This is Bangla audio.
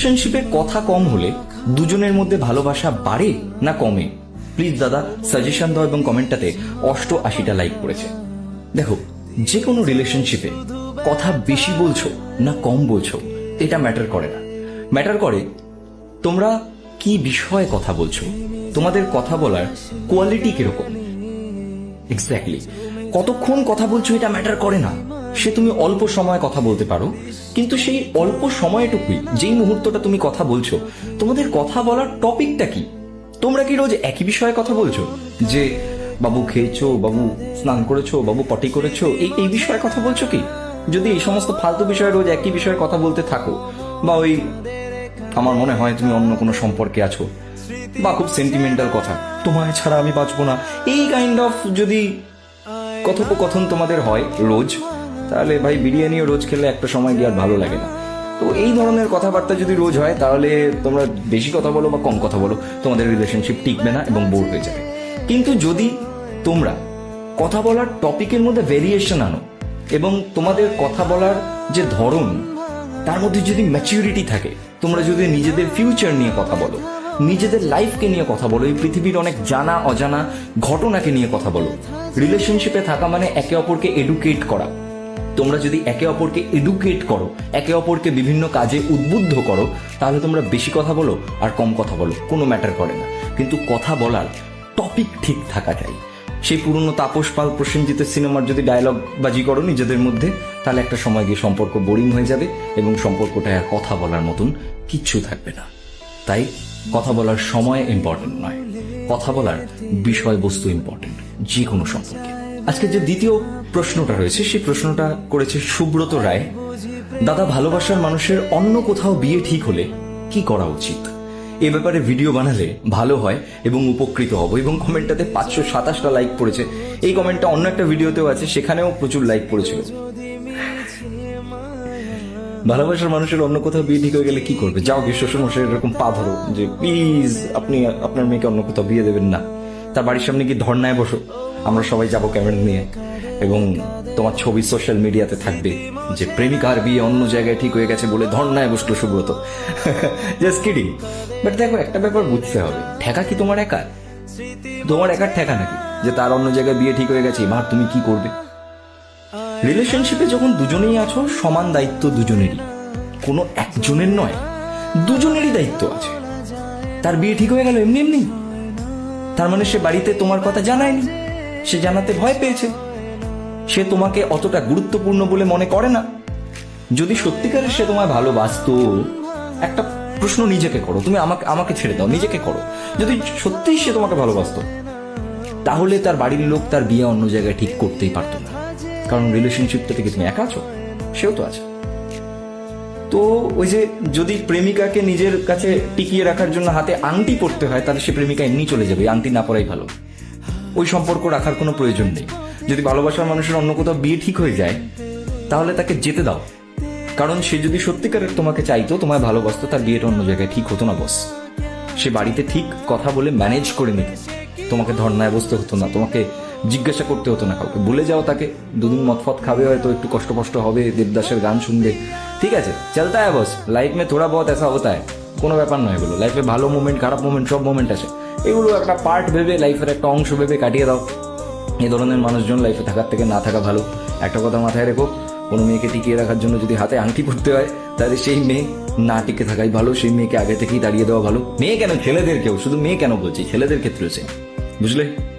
রিলেশনশিপে কথা কম হলে দুজনের মধ্যে ভালোবাসা বাড়ে না কমে? প্লিজ দাদা সাজেশন দাও এবং কমেন্টটাতে অষ্ট আশিটা লাইক করেছে। দেখো যে কোনো রিলেশনশিপে কথা বেশি বলছো না কম বলছো, এটা ম্যাটার করে না। ম্যাটার করে তোমরা কি বিষয়ে কথা বলছো? তোমাদের কথা বলার কোয়ালিটি কীরকম? এক্স্যাক্টলি কতক্ষণ কথা বলছো এটা ম্যাটার করে না। সে তুমি অল্প সময় কথা বলতে পারো, কিন্তু সেই অল্প সময়টুকুই, যেই মুহূর্তটা তুমি কথা বলছো, তোমাদের কথা বলার টপিকটা কি? তোমরা কি রোজ একই বিষয়ে কথা বলছো? যে, বাবু খেয়েছো, বাবু স্নান করেছ, বাবু পটি করেছ, এই এই বিষয়ে কথা বলছো কি? যদি এই সমস্ত ফালতু বিষয়ে রোজ একই বিষয়ে কথা বলতে থাকো, বা ওই, আমার মনে হয় তুমি অন্য কোনো সম্পর্কে আছো, বা খুব সেন্টিমেন্টাল কথা, তোমায় ছাড়া আমি বাঁচবো না, এই কাইন্ড অফ যদি কথোপকথন তোমাদের হয় রোজ তাহলে ভাই বিরিয়ানিও রোজ খেলে একটা সময় গিয়ে আর ভালো লাগে না। তো এই ধরনের কথাবার্তা যদি রোজ হয়, তাহলে তোমরা বেশি কথা বলো বা কম কথা বলো, তোমাদের রিলেশনশিপ টিকবে না এবং বোর হয়ে যাবে। কিন্তু যদি তোমরা কথা বলার টপিকের মধ্যে ভেরিয়েশন আনো এবং তোমাদের কথা বলার যে ধরন, তার মধ্যে যদি ম্যাচিউরিটি থাকে, তোমরা যদি নিজেদের ফিউচার নিয়ে কথা বলো, নিজেদের লাইফকে নিয়ে কথা বলো, এই পৃথিবীর অনেক জানা, অজানা ঘটনাকে নিয়ে কথা বলো রিলেশনশিপে থাকা মানে একে অপরকে এডুকেট করা। তোমরা যদি একে অপরকে এডুকেট করো, একে অপরকে বিভিন্ন কাজে উদ্বুদ্ধ করো, তাহলে তোমরা বেশি কথা বলো আর কম কথা বলো, কোনো ম্যাটার করে না। কিন্তু কথা বলার টপিক ঠিক থাকা চাই সেই পুরনো তাপস পাল প্রসেনজিতের সিনেমার যদি ডায়লগ বাজি করো নিজেদের মধ্যে, তাহলে একটা সময় গিয়ে সম্পর্ক বোরিং হয়ে যাবে এবং সম্পর্কটা আর কথা বলার মতন কিচ্ছু থাকবে না। তাই কথা বলার সময় ইম্পর্টেন্ট নয়। কথা বলার বিষয়বস্তু ইম্পর্টেন্ট যে কোনো সম্পর্কে। আজকে যে দ্বিতীয় প্রশ্নটা রয়েছে, সেই প্রশ্নটা করেছে সুব্রত রায়। দাদা, ভালোবাসার মানুষের অন্য কোথাও বিয়ে ঠিক হলে কি করা উচিত? এ ব্যাপারে ভিডিও বানালে ভালো হয় এবং উপকৃত হব। এবং কমেন্টটাতে পাঁচশো সাতাশটা লাইক পড়েছে। এই কমেন্টটা অন্য একটা ভিডিওতেও আছে, সেখানেও প্রচুর লাইক পড়েছিল। ভালোবাসার মানুষের অন্য কোথাও বিয়ে ঠিক হয়ে গেলে কি করবে? যাও গিয়ে শ্বশুর মশাই এরকম পা ধরো যে, প্লিজ, আপনি, আপনার মেয়েকে অন্য কোথাও বিয়ে দেবেন না। তার বাড়ির সামনে গিয়ে ধর্নায় বসো। আমরা সবাই যাব ক্যামেরা নিয়ে। এবং তোমার ছবি সোশ্যাল মিডিয়াতে থাকবে যে প্রেমিকার বিয়ে অন্য জায়গায় ঠিক হয়ে গেছে বলে ধর্নায় বসল সুব্রত। জাস্ট কিডিং বাট দেখো, একটা ব্যাপার বুঝতে হবে। ঠেকা কি তোমার একা তোমার একার ঠেকা নাকি? যে তার অন্য জায়গায় বিয়ে ঠিক হয়ে গেছে, এবার তুমি কি করবে? রিলেশনশিপে যখন দুজনেই আছো, সমান দায়িত্ব দুজনেরই। কোনো একজনের নয়, দুজনেরই দায়িত্ব আছে। তার বিয়ে ঠিক হয়ে গেল এমনি এমনি। তার মানে সে বাড়িতে তোমার কথা জানায়নি। সে জানাতে ভয় পেয়েছে। সে তোমাকে অতটা গুরুত্বপূর্ণ বলে মনে করে না। যদি সত্যিকারের সে তোমায় ভালোবাসতো, একটা প্রশ্ন নিজেকে করো। তুমি আমাকে আমাকে ছেড়ে দাও, নিজেকে করো। যদি সত্যিই সে তোমাকে ভালোবাসতো, তাহলে তার বাড়ির লোক তার বিয়ে অন্য জায়গায় ঠিক করতেই পারতো না। কারণ রিলেশনশিপটা থেকে তুমি একা আছো, সেও তো আছে। তো ওই যে যদি প্রেমিকাকে নিজের কাছে টিকিয়ে রাখার জন্য হাতে আংটি পড়তে হয়, তাহলে সে প্রেমিকা এমনি চলে যাবে, আংটি না পড়াই ভালো। ওই সম্পর্ক রাখার কোনো প্রয়োজন নেই। যদি ভালোবাসার মানুষের অন্য কোথাও বিয়ে ঠিক হয়ে যায়, তাহলে তাকে যেতে দাও। কারণ সে যদি সত্যিকারের তোমাকে চাইতো, তোমায় ভালোবাসতো, তার বিয়েটা অন্য জায়গায় ঠিক হতো না বস সে বাড়িতে ঠিক কথা বলে ম্যানেজ করে নিত। তোমাকে ধর্নায় বসতে হতো না, তোমাকে জিজ্ঞাসা করতে হতো না কাউকে। বলে যাও তাকে, দুদিন মতফত খাবে হয়তো, একটু কষ্ট কষ্ট হবে, দেবদাসের গান শুনবে। ঠিক আছে চলতা হ্যাঁ বস লাইফ মে থোড়া বহুত এসা হতা হ্যায়। কোনো ব্যাপার নয় এগুলো। লাইফে ভালো মোমেন্ট খারাপ মোমেন্ট সব মোমেন্ট আছে এগুলো একটা পার্ট ভেবে লাইফের একটা অংশ ভেবে কাটিয়ে দাও। এই ধরনের মানুষজন লাইফে থাকার থেকে না থাকা ভালো। একটা কথা মাথায় রেখো, কোনো মেয়েকে টিকিয়ে রাখার জন্য যদি হাতে আংটি পড়তে হয়, তাহলে সেই মেয়ে না টিকে থাকাই ভালো, সেই মেয়েকে আগে থেকেই দাঁড়িয়ে দেওয়া ভালো। মেয়ে কেন? ছেলেদেরকেও শুধু মেয়ে কেন বলছি? ছেলেদের ক্ষেত্রে বুঝলে?